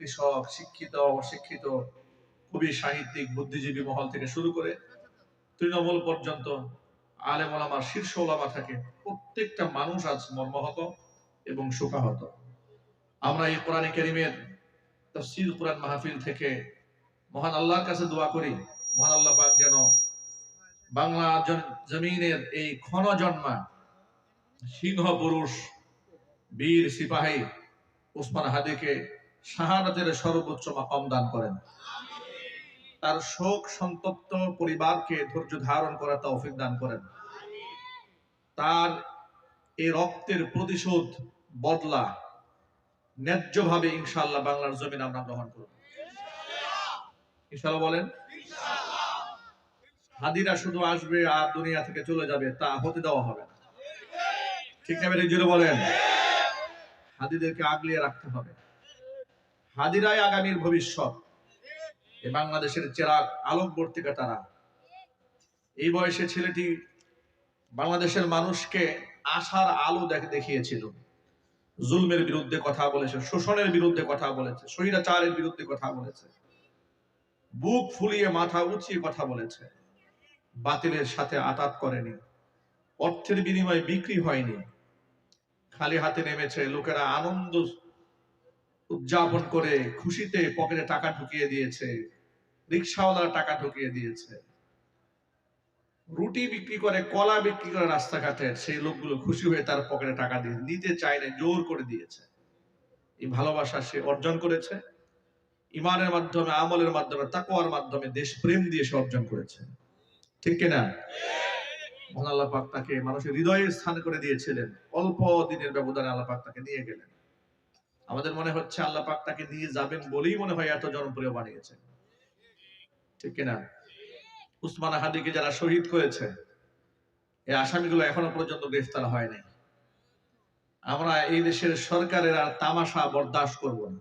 কৃষক, শিক্ষিত, অশিক্ষিত কবি সাহিত্যিক, বুদ্ধিজীবী মহল থেকে শুরু করে তৃণমূল পর্যন্ত আলেম ওলামার শীর্ষ ওলামা থাকে, প্রত্যেকটা মানুষ আজ মর্মাহত এবং শোকাহত। আমরা এই কোরআনে কেরিমের তফসিল কোরআন মাহফিল থেকে মহান আল্লাহর কাছে দোয়া করি, মহান আল্লাহ পাক যেন বাংলা জমিনের এই ক্ষণ জন্মা সিংহ পুরুষ, বীর সিপাহী উসমান হাদিকে শাহাদাতের সর্বোচ্চ মাকাম দান করেন। তার শোক, সন্তপ্ত পরিবারকে ধৈর্য ধারণ করার তৌফিক দান করেন। তার এই রক্তের প্রতিশোধ বদলা ন্যায্যভাবে ইনশাআল্লাহ বাংলার জমিন আমরা গ্রহণ করব। ইনশাআল্লাহ বলেন, হাদিরা শুধু আসবে আর দুনিয়া থেকে চলে যাবে, তা হতে দেওয়া হবে না। ঠিক না বলেন। হাদিদেরকে আগলিয়ে রাখতে হবে। হাদিরাই আগামীর ভবিষ্যৎ। এই বাংলাদেশের চেরাগ আলোকবর্তিকা তারা এই বয়সে ছেলেটি বাংলাদেশের মানুষকে আশার আলো দেখ- দেখিয়েছিল। জুলমের বিরুদ্ধে কথা বলেছে, শোষণের বিরুদ্ধে কথা বলেছে, স্বৈরাচারের বিরুদ্ধে কথা বলেছে। বুক ফুলিয়ে মাথা উঁচিয়ে কথা বলেছে। বাতিলের সাথে আতাত করেনি। অর্থের বিনিময়ে বিক্রি হয়নি। খালি হাতে নেমেছে লোকেরা আনন্দ উদযাপন করে খুশিতে পকেটে টাকা ঢুকিয়ে দিয়েছে, রিক্সাওয়ালারা টাকা ঢুকিয়ে দিয়েছে। রুটি বিক্রি করে, কলা বিক্রি করে রাস্তাঘাটে সেই লোকগুলো খুশি হয়ে তার পকেটে টাকা দিয়ে নিতে চায় না জোর করে দিয়েছে। এই ভালোবাসা সে অর্জন করেছে। ইমানের মাধ্যমে, আমলের মাধ্যমে, তাকওয়ার মাধ্যমে দেশপ্রেম দিয়ে সে অর্জন করেছে। ঠিক কিনা মহান আল্লাহ পাক তাকে মানুষের হৃদয়ে স্থান করে দিয়েছিলেন। অল্প দিনের ব্যবধানে আল্লাহ পাক তাকে নিয়ে গেলেন। আমাদের মনে হচ্ছে আল্লাহ পাক তাকে নিয়ে যাবেন বলেই মনে হয় এত জনপ্রিয় বানিয়েছেন ঠিক কিনা? উসমান হাদিকে যারা শহীদ করেছে, এই আসামিগুলো এখনও পর্যন্ত গ্রেফতার হয় নাই। আমরা এই দেশের সরকারের আর তামাশা বরদাস্ত করব না।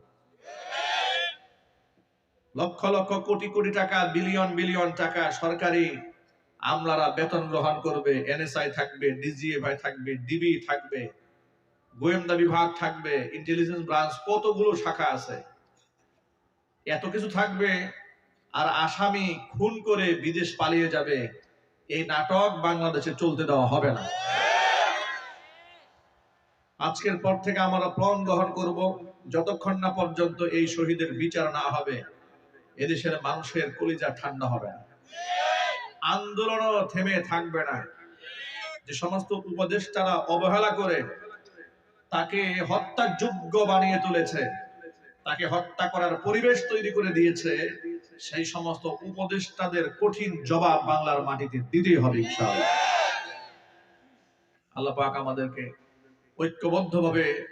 লক্ষ লক্ষ কোটি কোটি টাকা, বিলিয়ন বিলিয়ন টাকা সরকারি আমলারা বেতন গ্রহণ করবে, এনএসআই থাকবে, ডিজিএফআই থাকবে, ডিবি থাকবে। গোয়েন্দা বিভাগ থাকবে ইন্টেলিজেন্স ব্রাঞ্চ কতগুলো শাখা আছে? এত কিছু থাকবে, আর আসামি খুন করে বিদেশ পালিয়ে যাবে, এই নাটক বাংলাদেশে চলতে দেওয়া হবে না। আজকের পর থেকে আমরা প্লন গ্রহণ করব, যতক্ষণ না পর্যন্ত এই শহীদের বিচার না হবে, এদেশের মানুষের কলিজা ঠান্ডা হবে না। আন্দোলনও থেমে থাকবে না। যে সমস্ত উপদেষ্টারা অবহেলা করে তাকে হত্যার যোগ্য বানিয়ে তুলেছে। তাকে হত্যা করার পরিবেশ তৈরি করে দিয়েছে। সেই সমস্ত উপদেষ্টাদের কঠিন জবাব বাংলার মাটিতে দিতেই হবে ইনশাআল্লাহ। আল্লাহ পাক আমাদেরকে ঐক্যবদ্ধভাবে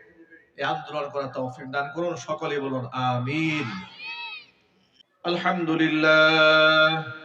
এই আন্দোলন করার তৌফিক দান করুন। সকলে বলুন, আমিন। আলহামদুলিল্লাহ।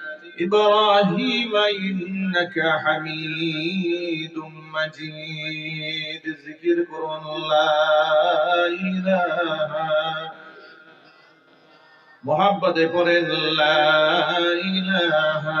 إنك حميد مجيد ذكر قرآن لا إله মোহাব্বতে পড়েন লা ইলাহা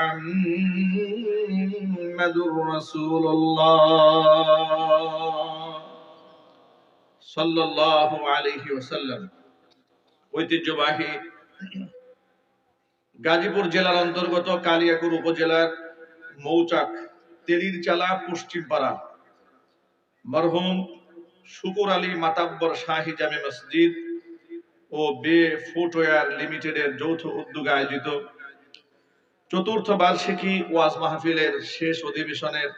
محمد رسول الله সাল্লাল্লাহু আলাইহি ওয়াসাল্লাম ঐতিহ্যবাহী গাজীপুর জেলার অন্তর্গত কালিয়াকুর উপজেলার মৌচাক তেলির চালা পশ্চিম পাড়া মরহুম শুকুর আলী মাতাব্বর শাহী জামে মসজিদ ও বে ফুটওয়্যার লিমিটেডের যৌথ উদ্যোগে আয়োজিত চতুর্থ বার্ষিকী ওয়াজ মাহফিলের শেষ অধিবেশনের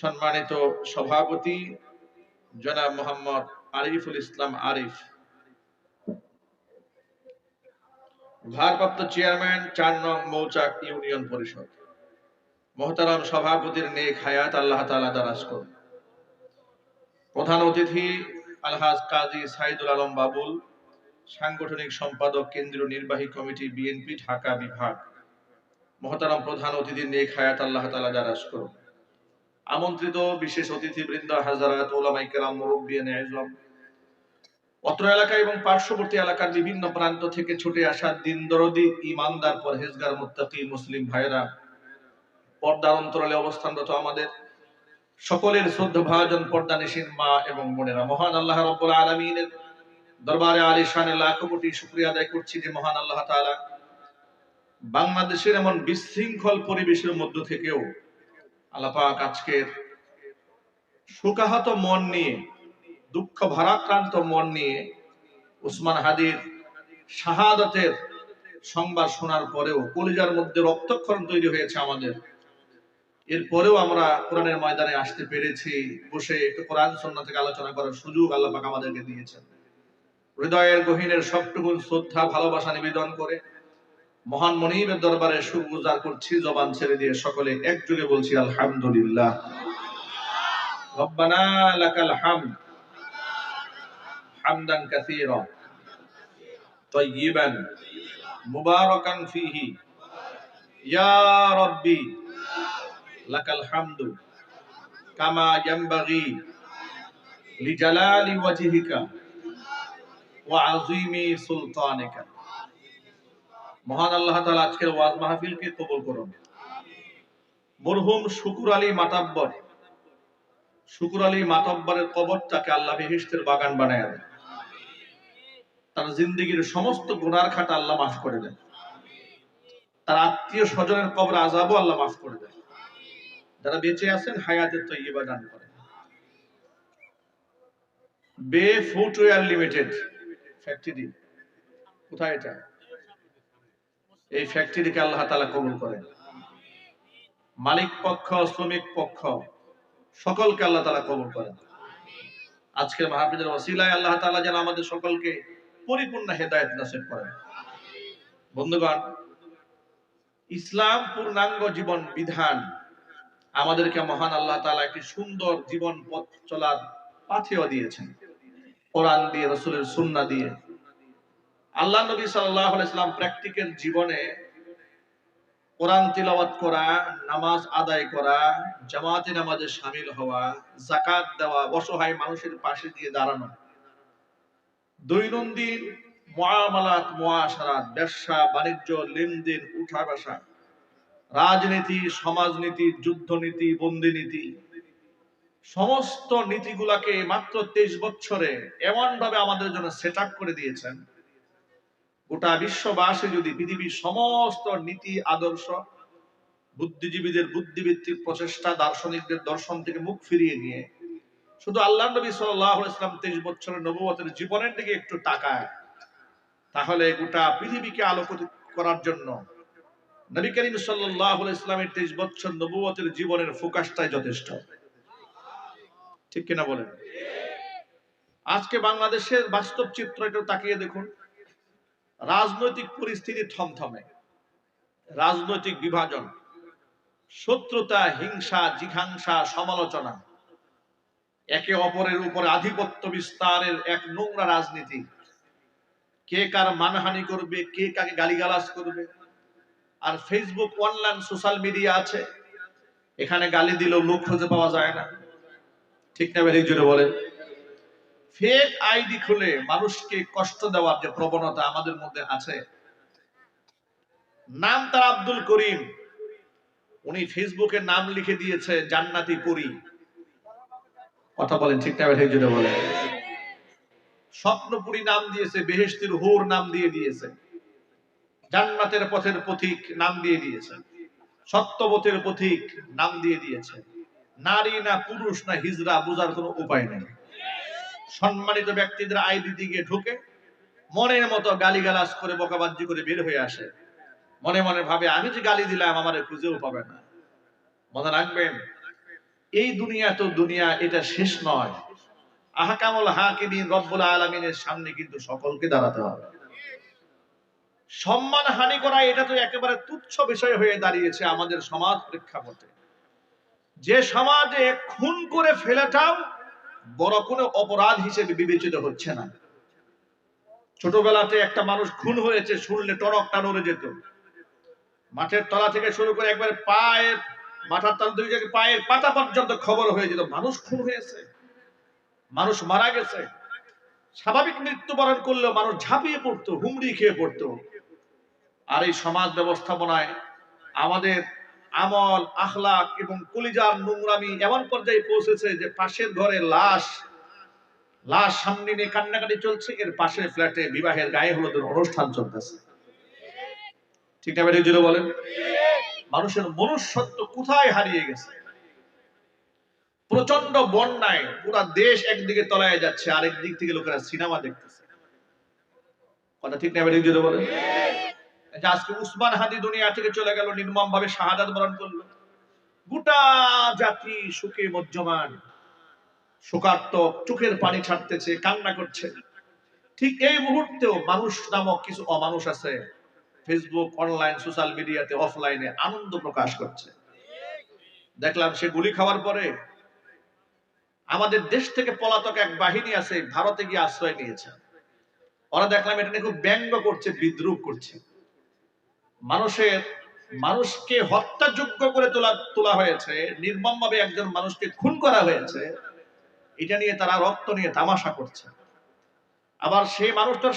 সম্মানিত সভাপতি জনাব মোহাম্মদ আরিফুল ইসলাম আরিফ। ভারপ্রাপ্ত চেয়ারম্যান চার নং মৌচাক ইউনিয়ন পরিষদ। মহতারাম সভাপতির নেক হায়াত আল্লাহ তালা দারাজ করুন। প্রধান অতিথি আলহাজ কাজী সাইদুল আলম বাবুল, সাংগঠনিক সম্পাদক কেন্দ্রীয় নির্বাহী কমিটি বিএনপি, ঢাকা বিভাগ। মহতারাম প্রধান অতিথির নেক হায়াত আল্লাহ তালা দারাজ করুন আমন্ত্রিত বিশেষ অতিথিবৃন্দ, হাজারাত, ওলামাই কেরাম মুরব্বিয়ান আজম অত্র এলাকা এবং পার্শ্ববর্তী এলাকার বিভিন্ন প্রান্ত থেকে ছুটে আসা দিন দরদি ইমানদার পরহেজগার, মুত্তাকি, মুসলিম ভাইরা পর্দার অন্তরালে অবস্থানরত আমাদের সকলের শ্রদ্ধা ভাজন পর্দা নিশীন মা এবং বোনেরা। মহান আল্লাহ রব্বুল আলমিনের দরবারে আলী লাখ কোটি শুক্রিয়া আদায় করছি যে মহান আল্লাহ তাআলা বাংলাদেশের এমন বিশৃঙ্খল পরিবেশের মধ্য থেকেও আল্লাপাক আজকের সুকাহত মন নিয়ে, দুঃখ ভারাক্রান্ত মন নিয়ে উসমান হাদির শাহাদতের সংবাদ শোনার পরেও কলিজার মধ্যে রক্তক্ষরণ তৈরি হয়েছে আমাদের। এরপরেও আমরা কোরআনের ময়দানে আসতে পেরেছি, বসে একটু কোরআন সন্না থেকে আলোচনা করার সুযোগ আল্লাপাক আমাদেরকে দিয়েছেন। হৃদয়ের গহীনের সবটুকু শ্রদ্ধা, ভালোবাসা নিবেদন করে মহান মনিবের দরবারে সুগুজার করছি জবান ছেড়ে দিয়ে সকলে একযোগে বলছি আলহামদুলিল্লাহ রব্বানা লাকাল হামদ হামদান কাসীরা طيبا مباركا فيه يا ربي لك الحمد كما ينبغي لجلال وجهك وعظيم سلطانك মহান আল্লাহ তাআলা আজকের ওয়াজ মাহফিলকে কবুল করুন। মরহুম শুকুর আলী মাতাব্বর। শুকুর আলী মাতাব্বরের কবরটাকে আল্লাহ বেহেশতের বাগান বানায় দেন। তার জিন্দগির সমস্ত গুনার খাতা আল্লাহ মাফ করে দেন। তার আত্মীয় স্বজনের কবর আজাবও আল্লাহ মাফ করে দেয় যারা বেঁচে আছেন, হায়াতের তো ইয়ে দান করেন। বে ফুটওয়্যার লিমিটেড ফ্যাক্টরি, কোথায় এটা? এই ফ্যাক্টরিকে আল্লাহ তালা কবুল করেন। মালিক পক্ষ, শ্রমিক পক্ষ, সকলকে আল্লাহ তালা কবুল করেন। আজকের মাহফিলের ওসিলায় আল্লাহ তালা যেন আমাদের সকলকে পরিপূর্ণ হেদায়ত নাসিব করেন। বন্ধুগণ, ইসলাম পূর্ণাঙ্গ জীবন বিধান আমাদেরকে মহান আল্লাহ তাআলা একটি সুন্দর জীবন পথ চলার পাথেও দিয়েছেন। কোরআন দিয়ে, রসুলের সুন্না দিয়ে আল্লাহ নবী সাল্লাম প্র্যাকটিক্যাল জীবনে কোরআন তিলাওয়াত করা, নামাজ আদায় করা, জামাতে নামাজে সামিল হওয়া জাকাত দেওয়া, অসহায় মানুষের পাশে দিয়ে দাঁড়ানো, দৈনন্দিন মুআমালাত, মুআশারাত, ব্যবসা, বাণিজ্য, লেনদেন উঠা বসা রাজনীতি, সমাজনীতি, যুদ্ধনীতি, বন্দিনীতি, সমস্ত নীতিগুলাকে মাত্র তেইশ বছরে এমন ভাবে আমাদের জন্য সেট করে দিয়েছেন। গোটা বিশ্ববাসী যদি পৃথিবীর সমস্ত নীতি, আদর্শ, বুদ্ধিজীবীদের বুদ্ধিভিত্তিক প্রচেষ্টা, দার্শনিকদের দর্শন থেকে মুখ ফিরিয়ে নিয়ে শুধু আল্লাহ নবী সাল্লাহ তেইশ বছরের নবুয়তের জীবনের দিকে একটু তাকায়, তাহলে গোটা পৃথিবীকে আলোকিত করার জন্য নবী করিম সাল্লাহ ইসলামের তেইশ বছর নবুয়তের জীবনের ফোকাসটাই যথেষ্ট। ঠিক কিনা বলেন? আজকে বাংলাদেশের বাস্তব চিত্র একটু তাকিয়ে দেখুন। রাজনৈতিক পরিস্থিতি থমথমে। রাজনৈতিক বিভাজন, শত্রুতা, হিংসা, জিঘাংসা, সমালোচনা, একে অপরের উপরে আধিপত্য বিস্তারের এক নোংরা রাজনীতি। কে কার মানহানি করবে, কে কাকে গালিগালাজ করবে। আর ফেসবুক অনলাইন সোশ্যাল মিডিয়া আছে, এখানে গালি দিলেও লোক খুঁজে পাওয়া যায় না। ঠিক না বেরিয়ে জুড়ে বলেন। ফেক আইডি খুলে মানুষকে কষ্ট দেওয়ার যে প্রবণতা আমাদের মধ্যে আছে, নাম তার আব্দুল করিম। উনি ফেসবুকে নাম লিখে দিয়েছে, জান্নাতি পুরী। কথা বলেন, ঠিক বেরিয়ে জুড়ে বলেন। স্বপ্নপুরী নাম দিয়েছে বেহেস্তির হুর নাম দিয়ে দিয়েছে। জান্নাতের পথের পথিক নাম দিয়ে দিয়েছে। সত্যবতের পথিক নাম দিয়ে দিয়েছে। নারী না পুরুষ না হিজরা বোঝার কোনো উপায় নেই। সম্মানিত ব্যক্তিদের আইডি দিকে ঢুকে মনের মতো গালিগালাজ করে বকাবাজ্জি করে বের হয়ে আসে। মনে মনে ভাবে, আমি যে গালি দিলাম, আমারে খুঁজেও পাবে না। মনে রাখবেন, এই দুনিয়া তো দুনিয়া, এটা শেষ নয়। আহকামুল হাকিমিন রব্বুল আলামিনের সামনে কিন্তু সকলকে দাঁড়াতে হবে। সম্মান হানি করা, এটা তো একেবারে তুচ্ছ বিষয় হয়ে দাঁড়িয়েছে আমাদের সমাজ প্রেক্ষাপটে। যে সমাজে খুন করে ফেলাটাও বড় কোনো অপরাধ হিসেবে বিবেচিত হচ্ছে না। ছোটবেলাতে একটা মানুষ খুন হয়েছে, শুনলে টনকটা নড়ে যেত। মাঠের তলা থেকে শুরু করে একবার পায়ের, মাথার তলা থেকে পায়ের পাতা পর্যন্ত খবর হয়ে যেত, মানুষ খুন হয়েছে, মানুষ মারা গেছে। স্বাভাবিক মৃত্যুবরণ করলেও মানুষ ঝাঁপিয়ে পড়তো, হুমড়ি খেয়ে পড়তো। আর এই সমাজ ব্যবস্থাপনায় আমাদের আমল, আখলাক এবং কলিজার নোংরামি এমন পর্যায়ে পৌঁছেছে যে পাশের ঘরে লাশ লাশ সামনে নিয়ে কান্নাকাটি চলছে। এর পাশের ফ্ল্যাটে বিবাহের গায়ে হলুদের অনুষ্ঠান চলতেছে। ঠিক না জুড়ে বলেন? মানুষের মনুষ্যত্ব কোথায় হারিয়ে গেছে? প্রচণ্ড বন্যায় পুরা দেশ একদিকে তলায় যাচ্ছে, আরেক দিক থেকে লোকেরা সিনেমা দেখতেছে। কথা ঠিক না বেরিয়ে জুড়ে বলেন? যে আজকে উসমান হাদি দুনিয়া থেকে চলে গেল নির্মম ভাবে শাহাদাত বরণ করল। গোটা জাতি সুখে মজ্জমান শোকাত্মক চোখের পানি ছাড়তেছে, কান্না করছে। ঠিক এই মুহূর্তেও মানুষ নামক কিছু অমানুষ আছে ফেসবুক অনলাইন সোশ্যাল মিডিয়াতে অফলাইনে আনন্দ প্রকাশ করছে। দেখলাম সে গুলি খাওয়ার পরে আমাদের দেশ থেকে পলাতক এক বাহিনী আছে, ভারতে গিয়ে আশ্রয় নিয়েছে। ওরা দেখলাম এটা নিয়ে খুব ব্যঙ্গ করছে, বিদ্রুপ করছে। মানুষের, মানুষকে হত্যাযোগ্য করে তোলা তোলা হয়েছে নির্মম ভাবে একজন মানুষকে খুন করা হয়েছে, এটা নিয়ে তারা রক্ত নিয়ে তামাশা করছে। আবার সেই মানুষটার